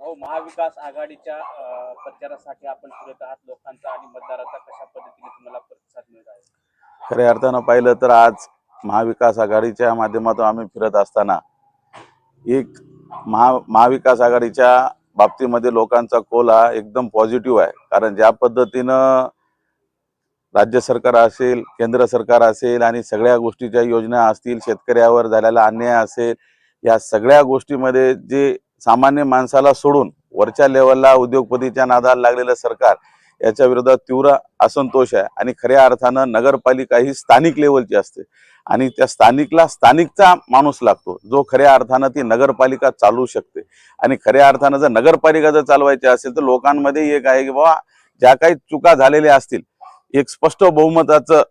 भाऊ महाविकास आघाडीच्या प्रचारासाठी आपण फिरत आहात लोकांचा आणि मतदाराचा कशा पद्धतीने तुम्हाला प्रतिसाद मिळत आहे? खऱ्या अर्थानं पाहिलं तर आज महाविकास आघाडीच्या माध्यमातून आम्ही फिरत असताना एक महा महाविकास आघाडीच्या बाबतीमध्ये लोकांचा कोल हा एकदम पॉझिटिव्ह आहे. कारण ज्या पद्धतीनं राज्य सरकार असेल केंद्र सरकार असेल आणि सगळ्या गोष्टीच्या योजना असतील शेतकऱ्यावर झालेला अन्याय असेल या सगळ्या गोष्टीमध्ये जे सामान्य माणसाला सोडून वरच्या लेवलला उद्योगपतीच्या नादाला लागलेलं सरकार याच्या विरोधात तीव्र असंतोष आहे. आणि खऱ्या अर्थानं नगरपालिका ही स्थानिक लेवलची असते. आणि त्या स्थानिकला स्थानिकचा माणूस लागतो. जो खऱ्या अर्थानं ती नगरपालिका चालवू शकते. आणि खऱ्या अर्थानं जर नगरपालिका जर चालवायची असेल तर लोकांमध्ये एक आहे की बाबा ज्या काही चुका झालेल्या असतील एक स्पष्ट बहुमताचं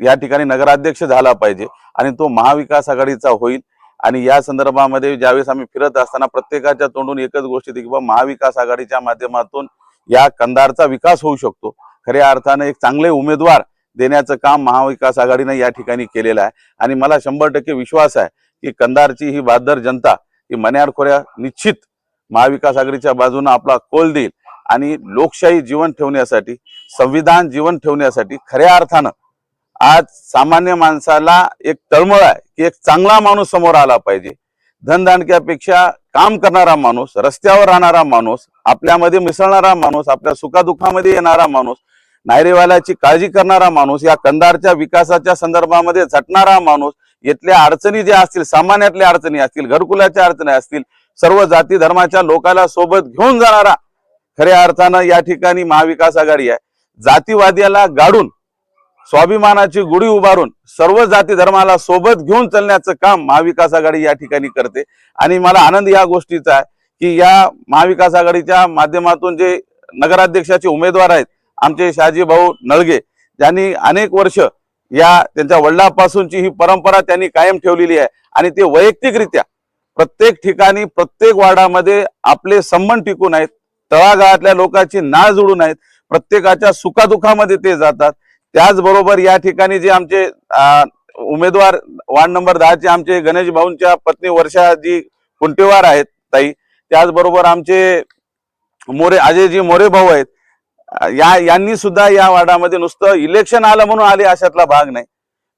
या ठिकाणी नगराध्यक्ष झाला पाहिजे. आणि तो महाविकास आघाडीचा होईल. आणि या संदर्भामध्ये ज्यावेळेस आम्ही फिरत असताना प्रत्येकाच्या तोंडून एकच गोष्ट येते की बाबा महाविकास आघाडीच्या माध्यमातून या कंधारचा विकास होऊ शकतो. खऱ्या अर्थानं एक चांगले उमेदवार देण्याचं काम महाविकास आघाडीनं या ठिकाणी केलेलं आहे. आणि मला शंभर टक्के विश्वास आहे की कंधारची ही बहादर जनता ही मन्यारखोऱ्या निश्चित महाविकास आघाडीच्या बाजूनं आपला कोल देईल. आणि लोकशाही जीवन ठेवण्यासाठी संविधान जीवन ठेवण्यासाठी खऱ्या अर्थानं आज सामान्य माणसाला एक तळमळ आहे की एक चांगला माणूस समोर आला पाहिजे. धनदानक्यापेक्षा काम करणारा माणूस रस्त्यावर राहणारा माणूस आपल्यामध्ये मिसळणारा माणूस आपल्या सुखादुखामध्ये येणारा माणूस नायरेवाल्याची काळजी करणारा माणूस या कंधारच्या विकासाच्या संदर्भामध्ये झटणारा माणूस इथल्या अडचणी ज्या असतील सामान्यातल्या अडचणी असतील घरकुलाच्या अडचणी असतील सर्व जाती धर्माच्या लोकांना सोबत घेऊन जाणारा खऱ्या अर्थानं या ठिकाणी महाविकास आघाडी आहे. जातीवाद्याला गाडून स्वाभिमानाची गुढी उभारून सर्व जाती धर्माला सोबत घेऊन चालण्याचं काम महाविकास आघाडी या ठिकाणी करते. आणि मला आनंद या गोष्टीचा आहे की या महाविकास आघाडीच्या माध्यमातून जे नगराध्यक्षाचे उमेदवार आहेत आमचे शहाजी भाऊ नळगे ज्यांनी अनेक वर्ष या त्यांच्या वडिलापासूनची ही परंपरा त्यांनी कायम ठेवलेली आहे. आणि ते वैयक्तिकरित्या प्रत्येक ठिकाणी प्रत्येक वार्डामध्ये आपले संबंध टिकून आहेत तळागाळातल्या लोकांची नाळ जुळून आहेत प्रत्येकाच्या सुखादुखामध्ये ते जातात. त्याचबरोबर या ठिकाणी जे आमचे उमेदवार वार्ड नंबर दहाचे आमचे गणेश भाऊंच्या पत्नी वर्षा जी कुंटेवार आहेत ताई त्याचबरोबर आमचे मोरे अजयजी मोरे भाऊ आहेत. या यांनी सुद्धा या वार्डामध्ये नुसतं इलेक्शन आलं म्हणून आले अशातला भाग नाही.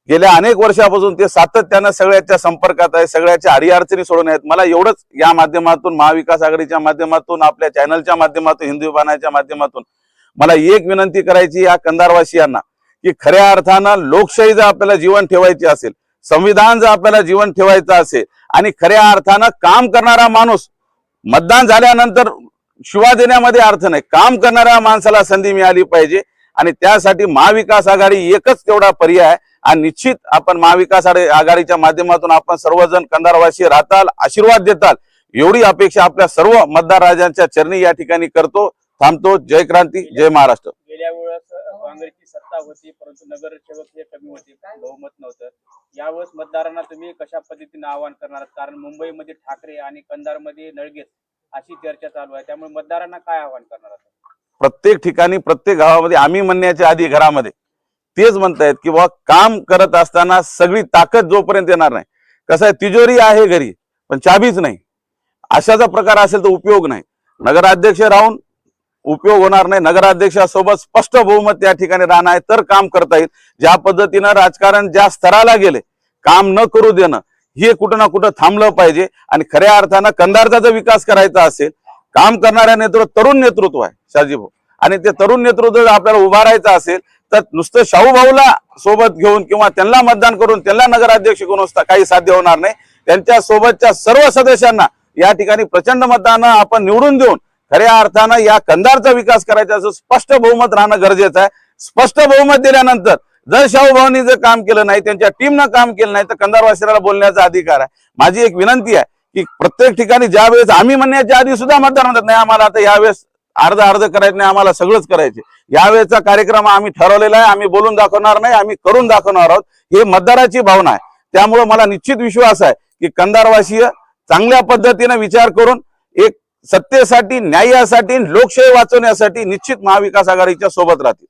गेल्या अनेक वर्षापासून ते सातत्यानं सगळ्याच्या संपर्कात आहे सगळ्याच्या अडीअडचणी सोडून आहेत. मला एवढंच या माध्यमातून महाविकास आघाडीच्या माध्यमातून आपल्या चॅनलच्या माध्यमातून हिंदू बाणाच्या माध्यमातून मला एक विनंती करायची या कंदारवासियांना की खऱ्या अर्थानं लोकशाही जर आपल्याला जीवन ठेवायची असेल संविधान जर आपल्याला जीवन ठेवायचं असेल आणि खऱ्या अर्थानं काम करणारा माणूस मतदान झाल्यानंतर शिवा देण्यामध्ये अर्थ नाही. काम करणाऱ्या माणसाला संधी मिळाली पाहिजे आणि त्यासाठी महाविकास आघाडी एकच तेवढा पर्याय आहे. आणि निश्चित आपण महाविकास आघाडीच्या माध्यमातून आपण सर्वजण कंधारवासी राहताल आशीर्वाद देताल एवढी अपेक्षा आपल्या सर्व मतदार राजांच्या चरणी या ठिकाणी करतो. थांबतो. जय क्रांती. जय महाराष्ट्र. काँग्रेसची सत्ता होती परंतु नगरसेवक हे कमी होते बहुमत नव्हतं. यावेळेस मतदारांना तुम्ही कशा पद्धतीने आवाहन करणार आहात? कारण मुंबईमध्ये ठाकरे आणि कंधारमध्ये नळगेच अशी चर्चा चालू आहे. त्यामुळे मतदारांना काय आवाहन करणार प्रत्येक ठिकाणी प्रत्येक गावामध्ये आम्ही म्हणण्याच्या आधी घरामध्ये तेच म्हणतायत की बाबा काम करत असताना सगळी ताकद जोपर्यंत येणार नाही. कसं आहे तिजोरी आहे घरी पण चाबीच नाही. अशाचा प्रकार असेल तर उपयोग नाही. नगराध्यक्ष राहून उपयोग होणार नाही. नगराध्यक्षासोबत स्पष्ट बहुमत त्या ठिकाणी राहणार आहे. तर काम करता येईल. ज्या पद्धतीनं राजकारण ज्या स्तराला गेले काम न करू देणं हे कुठं ना कुठं थांबलं पाहिजे. आणि खऱ्या अर्थानं कंधारचा जर विकास करायचा असेल काम करणाऱ्या नेतृत्व तरुण नेतृत्व आहे शाजी भाऊ. आणि ते तरुण नेतृत्व जर आपल्याला उभारायचं असेल तर नुसतं शाहू भाऊला सोबत घेऊन किंवा त्यांना मतदान करून त्यांना नगराध्यक्ष करून असता- काही साध्य होणार नाही. त्यांच्या सोबतच्या सर्व सदस्यांना या ठिकाणी प्रचंड मतदान आपण निवडून देऊन खऱ्या अर्थानं या कंधारचा विकास करायचा असं स्पष्ट बहुमत राहणं गरजेचं आहे. स्पष्ट बहुमत दिल्यानंतर जर शाहू जर काम केलं नाही त्यांच्या टीमनं काम केलं नाही तर कंधारवासियाला बोलण्याचा अधिकार आहे. माझी एक विनंती आहे की प्रत्येक ठिकाणी ज्या वेळेस आम्ही म्हणण्याच्या आधी सुद्धा मतदार म्हणतात नाही आम्हाला आता यावेळेस अर्ध अर्ध करायचं नाही आम्हाला सगळंच करायचे यावेळेचा कार्यक्रम आम्ही ठरवलेला आहे आम्ही बोलून दाखवणार नाही आम्ही करून दाखवणार आहोत. हे मतदाराची भावना आहे. त्यामुळे मला निश्चित विश्वास आहे की कंधारवासीय चांगल्या पद्धतीने विचार करून एक सत्तेसाठी न्यायासाठी लोकशाही वाचवण्यासाठी निश्चित महाविकास आघाडीच्या सोबत राहतील.